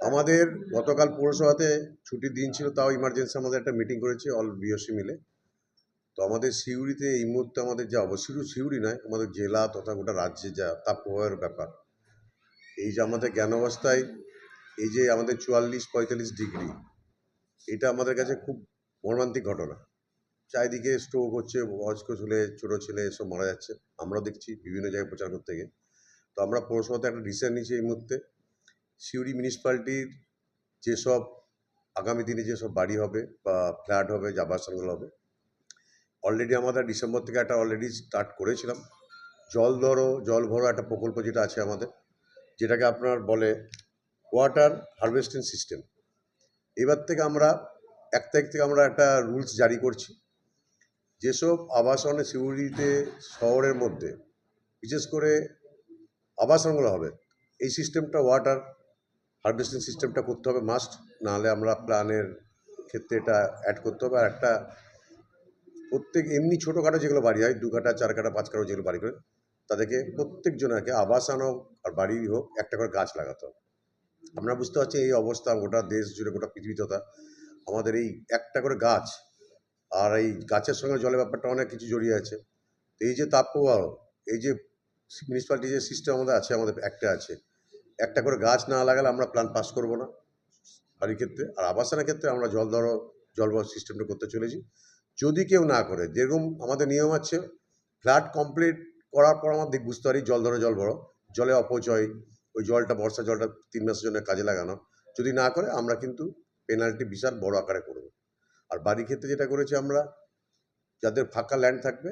আমাদের গতকাল পৌরসভাতে ছুটির দিন ছিল, তাও ইমার্জেন্সি আমাদের একটা মিটিং করেছি অল বিওসি মিলে। তো আমাদের সিউড়িতে এই মুহূর্তে আমাদের যা শুধু সিউড়ি নয়, আমাদের জেলা তথা গোটা রাজ্যে যা তাপপ্রবাহের ব্যাপার, এই যে আমাদের জ্ঞান অবস্থায়, এই যে আমাদের চুয়াল্লিশ পঁয়তাল্লিশ ডিগ্রি, এটা আমাদের কাছে খুব মর্মান্তিক ঘটনা। চারিদিকে স্ট্রোক হচ্ছে, বয়স্ক ছেলে, ছোটো ছেলে, এসব মারা যাচ্ছে। আমরাও দেখছি বিভিন্ন জায়গায় প্রচার করতে গিয়ে। তো আমরা পৌরসভাতে একটা ডিসিশন নিয়েছি এই মুহূর্তে। সিউড়ি মিউনিসিপ্যালিটির যেসব আগামী দিনে যেসব বাড়ি হবে বা ফ্ল্যাট হবে যে আবাসনগুলো হবে অলরেডি আমাদের ডিসেম্বর থেকে একটা অলরেডি স্টার্ট করেছিলাম। জল ধরো, জল ভরো একটা প্রকল্প যেটা আছে আমাদের, যেটাকে আপনার বলে ওয়াটার হারভেস্টিং সিস্টেম এবার থেকে আমরা, এক তারিখ থেকে আমরা একটা রুলস জারি করছি। যেসব আবাসনে সিউড়িতে শহরের মধ্যে, বিশেষ করে আবাসনগুলো হবে, এই সিস্টেমটা ওয়াটার হারভেস্টিং সিস্টেমটা করতে হবে মাস্ট নাহলে আমরা প্ল্যানের ক্ষেত্রে এটা অ্যাড করতে হবে। আর একটা প্রত্যেক, এমনি ছোটোখাটো যেগুলো বাড়ি হয় দু কাটা চার কাটা পাঁচ কাটা যেগুলো বাড়ি করে তাদেরকে প্রত্যেকজনকে আবাসন হোক আর বাড়ি হোক, একটা করে গাছ লাগাতে হবে। আমরা বুঝতে পারছি এই অবস্থা, গোটা দেশ জুড়ে, গোটা পৃথিবী তথা আমাদের এই একটা করে গাছ আর এই গাছের সঙ্গে জলের ব্যাপারটা অনেক কিছু জড়িয়ে আছে। তো এই যে তাপপ্রবাহ, এই যে মিউনিসিপ্যালিটি যে সিস্টেম আমাদের আছে, আমাদের একটা আছে একটা করে গাছ না লাগালে আমরা প্ল্যান পাস করব না। বাড়ির ক্ষেত্রে আর আবাসনের ক্ষেত্রে আমরা জল ধরো জলবায়ু সিস্টেমটা করতে চলেছি। যদি কেউ না করে যেরকম আমাদের নিয়ম আছে ফ্ল্যাট কমপ্লিট করার পর আমার দিক বুঝতে পারি জল ধরো জল ভরো জলে অপচয় ওই জলটা বর্ষা জলটা তিন মাসের জন্য কাজে লাগানো। যদি না করে আমরা কিন্তু পেনাল্টি বিশাল বড় আকারে করব। আর বাড়ির ক্ষেত্রে যেটা করেছি আমরা যাদের ফাঁকা ল্যান্ড থাকবে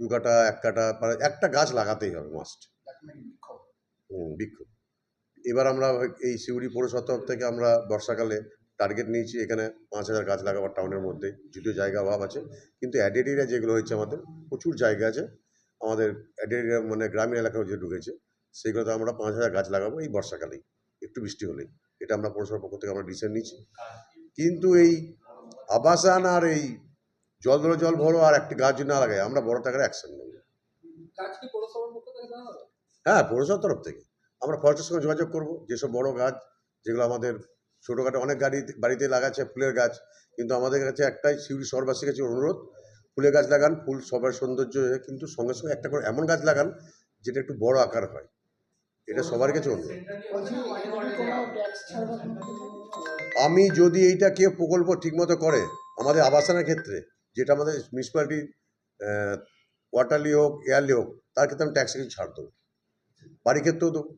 দু কাটা এক কাটা মানে একটা গাছ লাগাতেই হবে মাস্ট হুম বিক্ষোভ। এবার আমরা এই সিউড়ি পৌরসভা তরফ থেকে আমরা বর্ষাকালে টার্গেট নিয়েছি এখানে পাঁচ হাজার গাছ লাগাবার টাউনের মধ্যে। যদিও জায়গা অভাব আছে কিন্তু অ্যাডেড এরিয়া যেগুলো হয়েছে আমাদের প্রচুর জায়গা আছে। আমাদের অ্যাডেড এরিয়া মানে গ্রামীণ এলাকাও যে ঢুকেছে সেইগুলোতে আমরা পাঁচ হাজার গাছ লাগাবো এই বর্ষাকালেই একটু বৃষ্টি হলেই। এটা আমরা পৌরসভার পক্ষ থেকে আমরা ডিসিশন নিচ্ছি কিন্তু এই আবাসান আর এই জল ধরো জল ভরো আর একটি গাছ না লাগাই আমরা বড় টাকার অ্যাকশন নেব। হ্যাঁ পৌরসভার তরফ থেকে। আমরা ফরেস্টের সঙ্গে যোগাযোগ করব। যেসব বড় গাছ, যেগুলো আমাদের ছোটোখাটো অনেক গাড়ি, বাড়িতে লাগাচ্ছে ফুলের গাছ, কিন্তু আমাদের কাছে একটাই শিউরি শহরবাসীর কাছে অনুরোধ, ফুলের গাছ লাগান, ফুল সবার সৌন্দর্য কিন্তু সঙ্গে সঙ্গে একটা করে এমন গাছ লাগান, যেটা একটু বড় আকার হয়। এটা সবার কাছে অনুরোধ? আমি যদি এইটা কেউ প্রকল্প ঠিকমতো করে, আমাদের আবাসনের ক্ষেত্রে, যেটা আমাদের মিউনিসিপ্যালিটি ওয়াটারলি হোক এয়ারলি হোক, তার ক্ষেত্রে আমি ট্যাক্সে ছাড় দেবো। বাড়ির ক্ষেত্রেও দেবো।